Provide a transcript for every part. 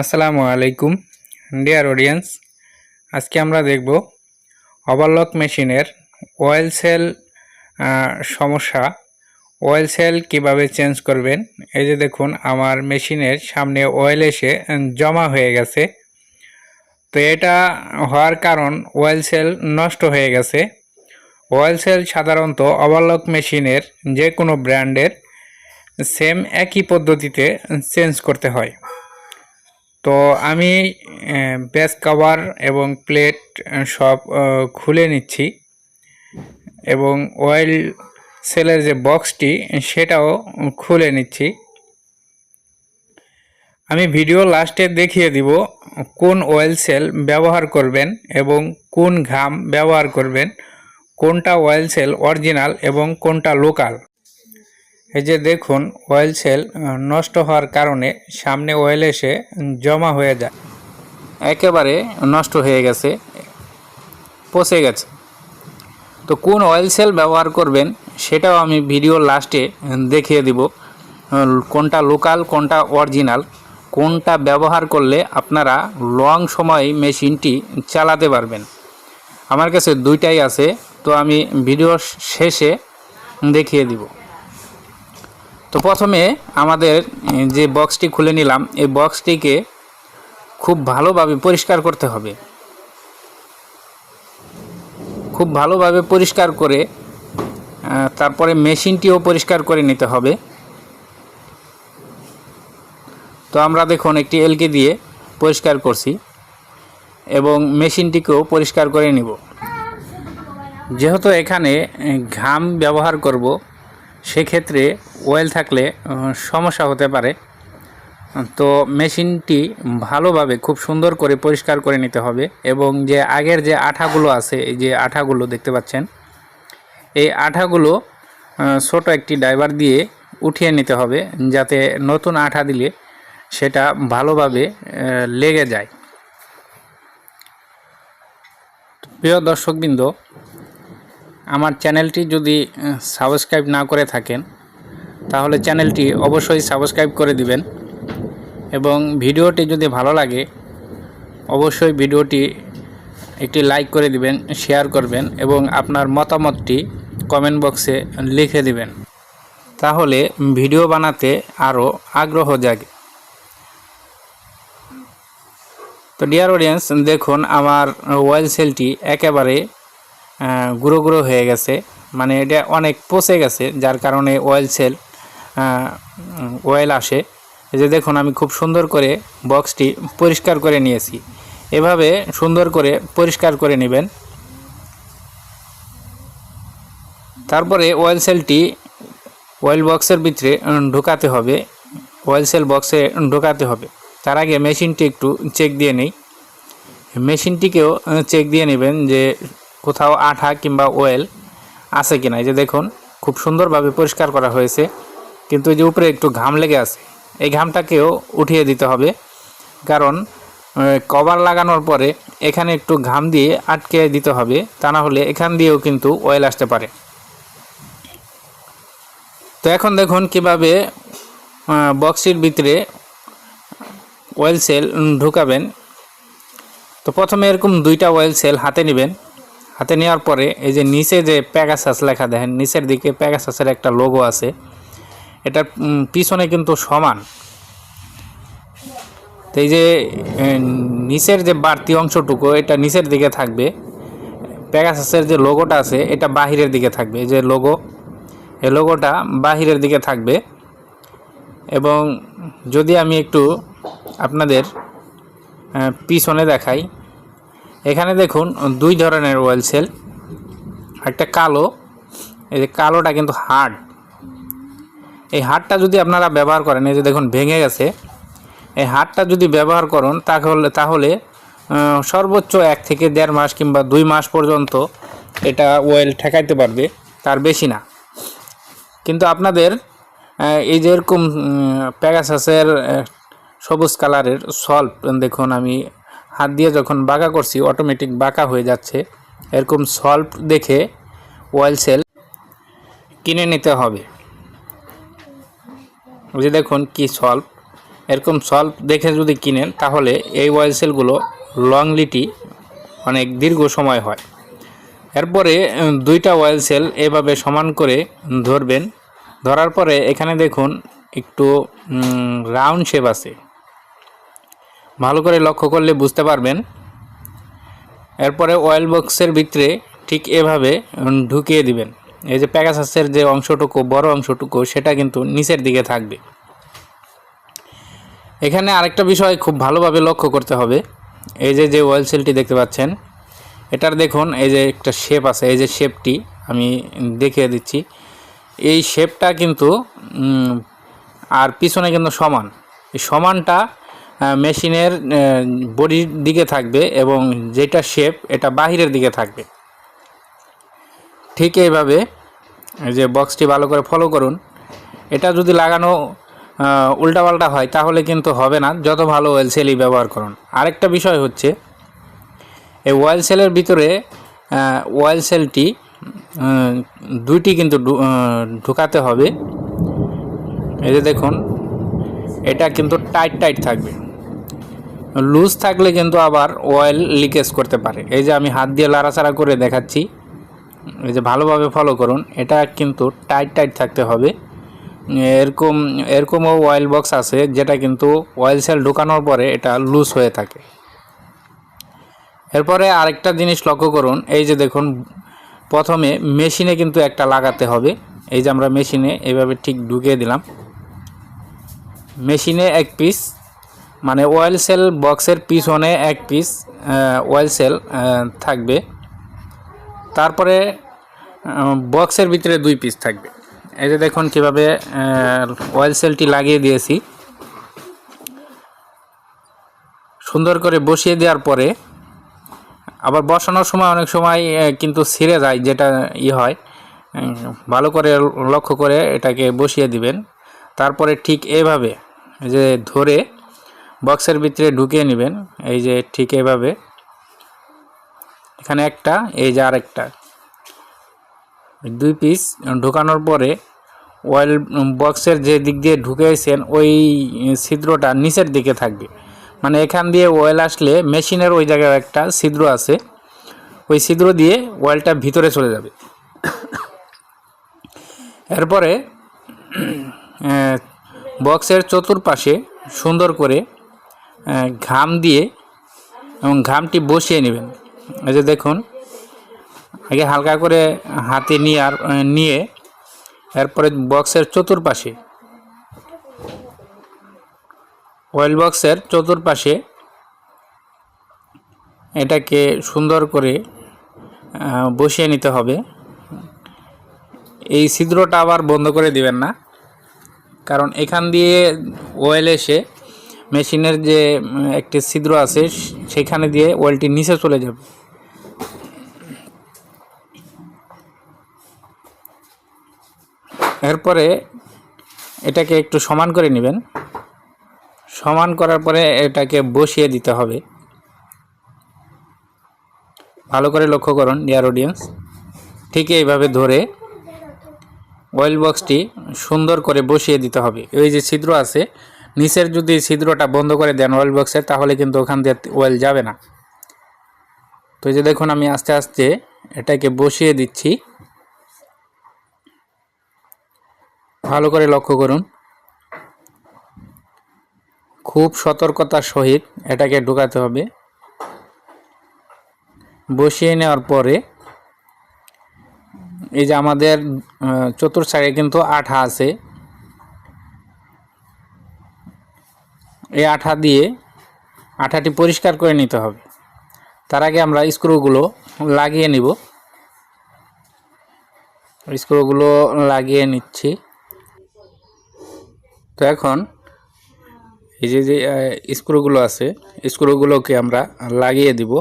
আসসালামু আলাইকুম, dear audience. আজকে আমরা দেখব ওভারলক মেশিনের অয়েল সেল সমস্যা। অয়েল সেল কীভাবে চেঞ্জ করবেন? এই যে দেখুন, আমার মেশিনের সামনে অয়েল এসে জমা হয়ে গেছে। তো এটা হওয়ার কারণ অয়েল সেল নষ্ট হয়ে গেছে। অয়েল সেল সাধারণত ওভারলক মেশিনের যে কোনো ব্র্যান্ডের সেম একই পদ্ধতিতে চেঞ্জ করতে হয়। তো আমি বেস কভার এবং প্লেট সব খুলে নিচ্ছি। এবং অয়েল সেলের যে বক্সটি, সেটাও খুলে নিচ্ছি। আমি ভিডিও লাস্টে দেখিয়ে দিব কোন অয়েল সেল ব্যবহার করবেন এবং কোন ঘাম ব্যবহার করবেন, কোনটা অয়েল সেল অরিজিনাল এবং কোনটা লোকাল। এই যে দেখুন অয়েল সেল নষ্ট হওয়ার কারণে সামনে অয়েল এসে জমা হয়ে যায়। একেবারে নষ্ট হয়ে গেছে, পচে গেছে। তো কোন অয়েল সেল ব্যবহার করবেন সেটাও আমি ভিডিও লাস্টে দেখিয়ে দিব কোনটা লোকাল কোনটা অরিজিনাল কোনটা ব্যবহার করলে আপনারা লং সময় মেশিনটি চালাতে পারবেন। আমার কাছে দুইটাই আছে, তো আমি ভিডিও শেষে দেখিয়ে দিব। তো প্রথমে আমাদের যে বক্সটি খুলে নিলাম, এই বক্সটিকে খুব ভালোভাবে পরিষ্কার করতে হবে। খুব ভালোভাবে পরিষ্কার করে তারপরে মেশিনটিও পরিষ্কার করে নিতে হবে। তো আমরা দেখুন একটি এলকে দিয়ে পরিষ্কার করছি এবং মেশিনটিকেও পরিষ্কার করে নিব। যেহেতু এখানে ঘাম ব্যবহার করব, সেক্ষেত্রে অয়েল থাকলে সমস্যা হতে পারে। তো মেশিনটি ভালোভাবে খুব সুন্দর করে পরিষ্কার করে নিতে হবে এবং যে আগের যে আঠাগুলো আছে, এই যে আঠাগুলো দেখতে পাচ্ছেন, এই আঠাগুলো ছোট একটি ড্রাইভার দিয়ে উঠিয়ে নিতে হবে যাতে নতুন আঠা দিলে সেটা ভালোভাবে লেগে যায়। প্রিয় দর্শকবৃন্দ, আমার চ্যানেলটি যদি সাবস্ক্রাইব না করে থাকেন তাহলে চ্যানেলটি অবশ্যই সাবস্ক্রাইব করে দিবেন। এবং ভিডিওটি যদি ভালো লাগে, অবশ্যই ভিডিওটি একটি লাইক করে দিবেন, শেয়ার করবেন এবং আপনার মতামতটি কমেন্ট বক্সে লিখে দিবেন। তাহলে ভিডিও বানাতে আরও আগ্রহ জাগে। তো ডিয়ার অডিয়েন্স দেখুন আমার ওয়েল সেলটি একেবারে গুঁড়ো গুঁড়ো হয়ে গেছে। মানে এটা অনেক পচে গেছে, যার কারণে অয়েল সেল অয়েল আসে। যে দেখুন, আমি খুব সুন্দর করে বক্সটি পরিষ্কার করে নিয়েছি। এভাবে সুন্দর করে পরিষ্কার করে নেবেন। তারপরে অয়েল সেলটি অয়েল বক্সের ভিতরে ঢোকাতে হবে। অয়েল সেল বক্সে ঢোকাতে হবে। তার আগে মেশিনটি একটু চেক দিয়ে নেই। মেশিনটিকেও চেক দিয়ে নেবেন যে কোথাও আঠা কিংবা অয়েল আছে কিনা। এই যে দেখুন, খুব সুন্দরভাবে পরিষ্কার করা হয়েছে। কিন্তু এই যে উপরে একটু ঘাম লেগে আছে, এই ঘামটাকেও উঠিয়ে দিতে হবে। কারণ কভার লাগানোর পরে এখানে একটু ঘাম দিয়ে আটকে দিতে হবে, তা না হলে এখান দিয়েও কিন্তু অয়েল আসতে পারে। তো এখন দেখুন কীভাবে বক্সটির ভিতরে অয়েল সেল ঢুকাবেন। তো প্রথমে এরকম দুইটা অয়েল সেল হাতে নেবেন। হাতে নেওয়ার পরে এই যে নিচে যে প্যাগাসাস লেখা দেখেন, নিচের দিকে প্যাগাসাসের একটা লোগো আছে। এটা পিছনে কিন্তু সমান। তো এই যে নিচের যে বাড়তি অংশটুকু, এটা নিচের দিকে থাকবে। প্যাগাসাসের যে লোগোটা আছে, এটা বাহিরের দিকে থাকবে। যে লোগো এই লোগোটা বাহিরের দিকে থাকবে। এবং যদি আমি একটু আপনাদের পিছনে দেখাই, এখানে দেখুন দুই ধরনের অয়েল সেল একটা কালো, এই যে কালোটা কিন্তু হার্ড এই হাড়টা যদি আপনারা ব্যবহার করেন, এই যে দেখুন ভেঙে গেছে, এই হাড়টা যদি ব্যবহার করুন, তাহলে তাহলে সর্বোচ্চ এক থেকে দেড় মাস কিংবা দুই মাস পর্যন্ত এটা ওয়েল ঠেকাইতে পারবে, তার বেশি না। কিন্তু আপনাদের এই যে এরকম প্যাগাসাসের সবুজ কালারের সল্ট দেখুন আমি হাত দিয়ে যখন বাঁকা করছি অটোমেটিক বাঁকা হয়ে যাচ্ছে। এরকম সল্ট দেখে অয়েল সেল কিনে নিতে হবে। যে দেখুন কি সল্ভ এরকম সলভ দেখে যদি কিনেন, তাহলে এই ওয়েল সেলগুলো লংলিটি অনেক দীর্ঘ সময় হয়। এরপরে দুইটা ওয়েল সেল এভাবে সমান করে ধরবেন। ধরার পরে এখানে দেখুন একটু রাউন্ড শেপ আছে। ভালো করে লক্ষ্য করলে বুঝতে পারবেন। এরপরে অয়েল বক্সের ভিতরে ঠিক এভাবে ঢুকিয়ে দিবেন। এই যে প্যাগাসাসের যে অংশটুকু, বড় অংশটুকু, সেটা কিন্তু নিচের দিকে থাকবে। এখানে আরেকটা বিষয় খুব ভালোভাবে লক্ষ্য করতে হবে। এই যে যে অয়েল সেলটি দেখতে পাচ্ছেন, এটার দেখুন, এই যে একটা শেপ আছে, এই যে শেপটি আমি দেখিয়ে দিচ্ছি। এই শেপটা কিন্তু আর পিছনে কিন্তু সমান। এই সমানটা মেশিনের বডির দিকে থাকবে এবং যেটা শেপ এটা বাহিরের দিকে থাকবে। ঠিক এইভাবে এই যে বক্সটি ভালো করে ফলো করুন। এটা যদি লাগানো উল্টাপাল্টা হয়, তাহলে কিন্তু হবে না। যত ভালো ওয়েল সেলই ব্যবহার করুন। আরেকটা বিষয় হচ্ছে, এই ওয়েল সেলের ভিতরে ওয়েল সেলটি দুইটি কিন্তু ঢুকাতে হবে। এই যে দেখুন, এটা কিন্তু টাইট টাইট থাকবে। লুজ থাকলে কিন্তু আবার অয়েল লিকেজ করতে পারে। এই যে আমি হাত দিয়ে লাড়াচাড়া করে দেখাচ্ছি। এই যে ভালোভাবে ফলো করুন, এটা কিন্তু টাইট টাইট থাকতে হবে। এরকম, এরকমও অয়েল বক্স আছে, যেটা কিন্তু অয়েল সেল ঢোকানোর পরে এটা লুজ হয়ে থাকে। এরপরে আরেকটা জিনিস লক্ষ্য করুন, এই যে দেখুন, প্রথমে মেশিনে কিন্তু একটা লাগাতে হবে। এই যে আমরা মেশিনে এইভাবে ঠিক ঢুকিয়ে দিলাম। মেশিনে এক পিস মানে অয়েল সেল বক্সের পিছনে এক পিস অয়েল সেল থাকবে। তারপরে বক্সের ভিতরে দুই পিস থাকবে। এই যে দেখুন কীভাবে অয়েল সেলটি লাগিয়ে দিয়েছি। সুন্দর করে বসিয়ে দেওয়ার পরে, আবার বসানোর সময় অনেক সময় কিন্তু ছিঁড়ে যায় যেটা ই হয়। ভালো করে লক্ষ্য করে এটাকে বসিয়ে দিবেন। তারপরে ঠিক এভাবে যে ধরে বক্সের ভিতরে ঢুকিয়ে নেবেন। এই যে ঠিক এভাবে। এখানে একটা, এই যে আরেকটা। দুই পিস ঢোকানোর পরে অয়েল বক্সের যে দিক দিয়ে ঢুকেছেন ওই ছিদ্রটা নিচের দিকে থাকবে। মানে এখান দিয়ে অয়েল আসলে মেশিনের ওই জায়গায় একটা ছিদ্র আছে। ওই ছিদ্র দিয়ে অয়েলটা ভিতরে চলে যাবে। এরপরে বক্সের চতুর্পাশে সুন্দর করে ঘাম দিয়ে এবং ঘামটি বসিয়ে নেবেন। এই যে দেখুন, আগে হালকা করে হাতে নিয়ে আর নিয়ে এরপরে বক্সের চতুর্পাশে অয়েল বক্সের চতুর্পাশে এটাকে সুন্দর করে বসিয়ে নিতে হবে। এই ছিদ্রটা আবার বন্ধ করে দিবেন না, কারণ এখান দিয়ে অয়েল এসে মেশিনের যে, একটি ছিদ্র আছে, সেখানে দিয়ে অয়েলটি নিচে চলে যাবে। এরপরে এটাকে একটু সমান করে নেবেন। সমান করার পরে এটাকে বসিয়ে দিতে হবে। ভালো করে লক্ষ্য করুন ডিয়ার অডিয়েন্স ঠিক এইভাবে ধরে অয়েল বক্সটি সুন্দর করে বসিয়ে দিতে হবে। ওই যে ছিদ্র আছে, নিচের যদি ছিদ্রটা বন্ধ করে দেন অয়েল বক্সের তাহলে কিন্তু ওখান দিয়ে অয়েল যাবে না। তো যে দেখুন, আমি আস্তে আস্তে এটাকে বসিয়ে দিচ্ছি। ভালো করে লক্ষ্য করুন। খুব সতর্কতার সহিত এটাকে ঢোকাতে হবে। বসিয়ে নেওয়ার পরে এই যে আমাদের আহ, চতুর সাইডে কিন্তু আঠা আছে। এই আঠা দিয়ে আঠাটি পরিষ্কার করে নিতে হবে। তার আগে আমরা স্ক্রুগুলো লাগিয়ে নিব। স্ক্রুগুলো লাগিয়ে নিচ্ছি। তো এখন এই যে যে স্ক্রুগুলো আছে, স্ক্রুগুলোকে আমরা লাগিয়ে দিব।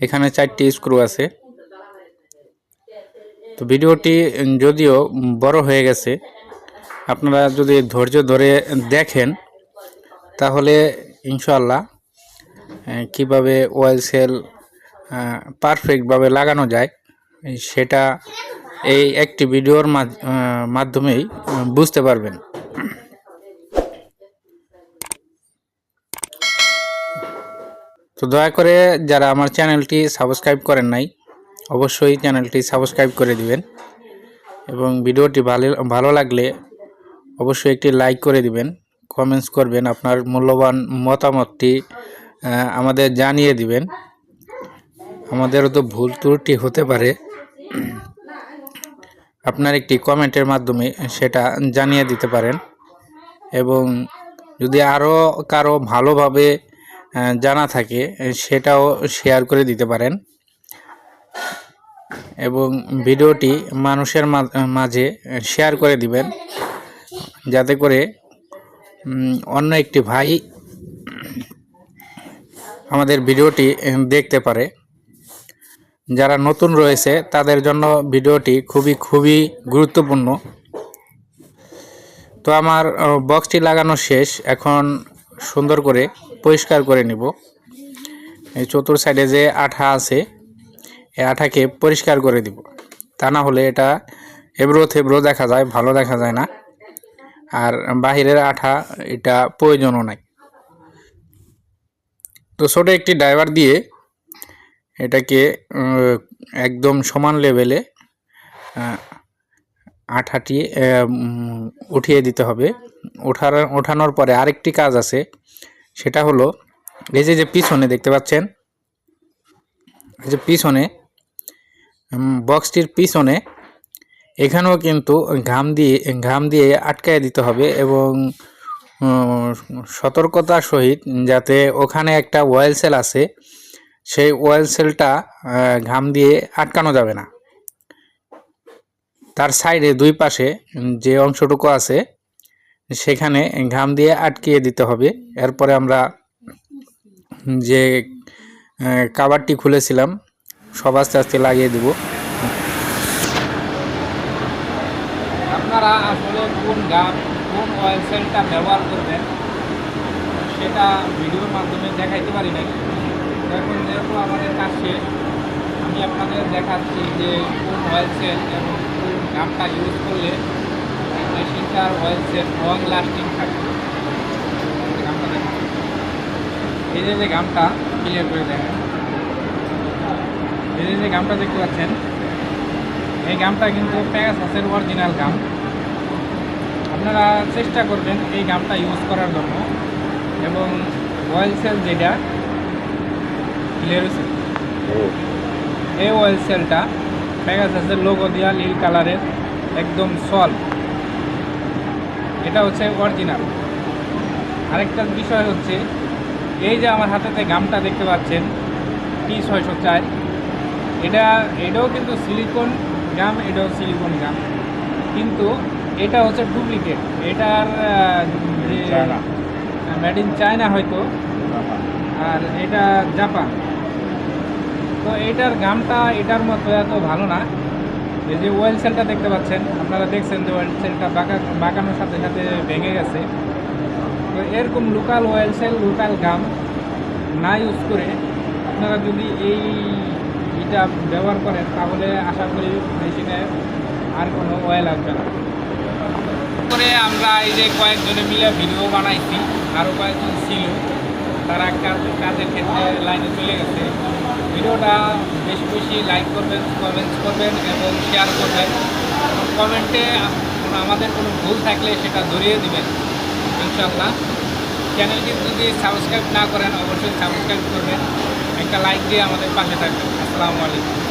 এখানে চারটি স্ক্রু আছে। তো ভিডিওটি যদিও বড় হয়ে গেছে, আপনারা যদি ধৈর্য ধরে দেখেন, তাহলে ইনশাল্লাহ কীভাবে ওয়েল সেল পারফেক্টভাবে লাগানো যায়, সেটা এই একটি ভিডিওর মাধ্যমেই বুঝতে পারবেন। তো দয়া করে যারা আমার চ্যানেলটি সাবস্ক্রাইব করেন নাই, অবশ্যই চ্যানেলটি সাবস্ক্রাইব করে দিবেন এবং ভিডিওটি ভালো ভালো লাগলে অবশ্যই একটি লাইক করে দিবেন, কমেন্টস করবেন, আপনার মূল্যবান মতামতটি আমাদের জানিয়ে দিবেন। আমাদেরও তো ভুল ত্রুটি হতে পারে। আপনার একটি কমেন্টের মাধ্যমে সেটা জানিয়ে দিতে পারেন এবং যদি আরও কারও ভালোভাবে জানা থাকে, সেটাও শেয়ার করে দিতে পারেন। এবং ভিডিওটি মানুষের মাঝে শেয়ার করে দিবেন, যাতে করে অন্য একটি ভাই আমাদের ভিডিওটি দেখতে পারে। যারা নতুন রয়েছে, তাদের জন্য ভিডিওটি খুবই খুবই গুরুত্বপূর্ণ। তো আমার বক্সটি লাগানো শেষ। এখন সুন্দর করে পরিষ্কার করে নিব। এই চতুর সাইডে যে আঠা আছে, এই আঠাকে পরিষ্কার করে দিব। তা না হলে এটা এবড়ো থেবড়ো দেখা যায়, ভালো দেখা যায় না। আর বাহিরের আঠা, এটা প্রয়োজনও নাই। তো ছোটো একটি ড্রাইভার দিয়ে এটাকে একদম সমান লেভেলে আঠাটি উঠিয়ে দিতে হবে। ওঠার ওঠানোর পরে আরেকটি কাজ আছে সেটা হলো এই যে যে পিছনে দেখতে পাচ্ছেন এই যে পিছনে বক্সটির পিছনে এখানেও কিন্তু ঘাম দিয়ে ঘাম দিয়ে আটকায় দিতে হবে এবং উম, সতর্কতার সহিত যাতে ওখানে একটা ওয়েল সেল আছে সেই ওয়েল সেলটা ঘাম দিয়ে আটকানো যাবে না। তার সাইডে দুই পাশে যে অংশটুকু আছে সেখানে ঘাম দিয়ে আটকিয়ে দিতে হবে। এরপরে আমরা যে আহ, কাভারটি খুলেছিলাম সব আস্তে আস্তে লাগিয়ে দেব। আপনারা আসলে কোন গান কোন অয়েল সেলটা ব্যবহার করবেন সেটা ভিডিওর মাধ্যমে দেখাইতে পারি নাই এখন যেহেতু আমাদের কাজ শেষ, আমি আপনাদের দেখাচ্ছি যে কোন অয়েল সেল এবং কোন গামটা ইউজ করলে মেশিনটার অয়েল সেল লং লাস্টিং থাকবে। গামটা এই যে গামটা ক্লিয়ার করে দেখেন। এই যে গামটা দেখতে পাচ্ছেন, এই গামটা কিন্তু প্যাগাসাসের অরিজিনাল গাম আপনারা চেষ্টা করবেন এই গামটা ইউজ করার জন্য। এবং অয়েল সেল যেটা ক্লিয়ার হয়েছে? এই অয়েল সেলটা প্যাগাসাসের লোগো দেওয়া নীল কালারের একদম সল এটা হচ্ছে অরিজিনাল আরেকটা বিষয় হচ্ছে এই যে আমার হাতেতে গামটা দেখতে পাচ্ছেন টি ছয়শো চার এটা এটাও কিন্তু সিলিকন গাম এটাও সিলিকন গাম কিন্তু এটা হচ্ছে ডুপ্লিকেট এটার মেড ইন চায়না হয়তো আর এটা জাপান। তো এটার গামটা এটার মতো এত ভালো না। এই যে ওয়েল সেলটা দেখতে পাচ্ছেন, আপনারা দেখছেন যে ওয়েল সেলটা বাঁকা, বাঁকানোর সাথে সাথে ভেঙে গেছে। তো এরকম local oil seal local gum না ইউজ করে আপনারা যদি এই এটা ব্যবহার করেন, তাহলে আশা করি মেশিনে আর কোনো অয়েল আসবে না। করে আমরা এই যে কয়েকজনে মিলে ভিডিও বানাইছি আরও কয়েকজন ছিল। তারা কাজ- কাজের ক্ষেত্রে লাইনে চলে গেছে। ভিডিওটা বেশি বেশি লাইক করবেন কমেন্টস করবেন এবং শেয়ার করবেন। কমেন্টে আমাদের কোনো ভুল থাকলে সেটা ধরিয়ে দিবেন ইনশাল্লাহ চ্যানেলটি যদি সাবস্ক্রাইব না করেন, অবশ্যই সাবস্ক্রাইব করবেন। একটা লাইক দিয়ে আমাদের পাশে থাকবেন। আসসালামু আলাইকুম।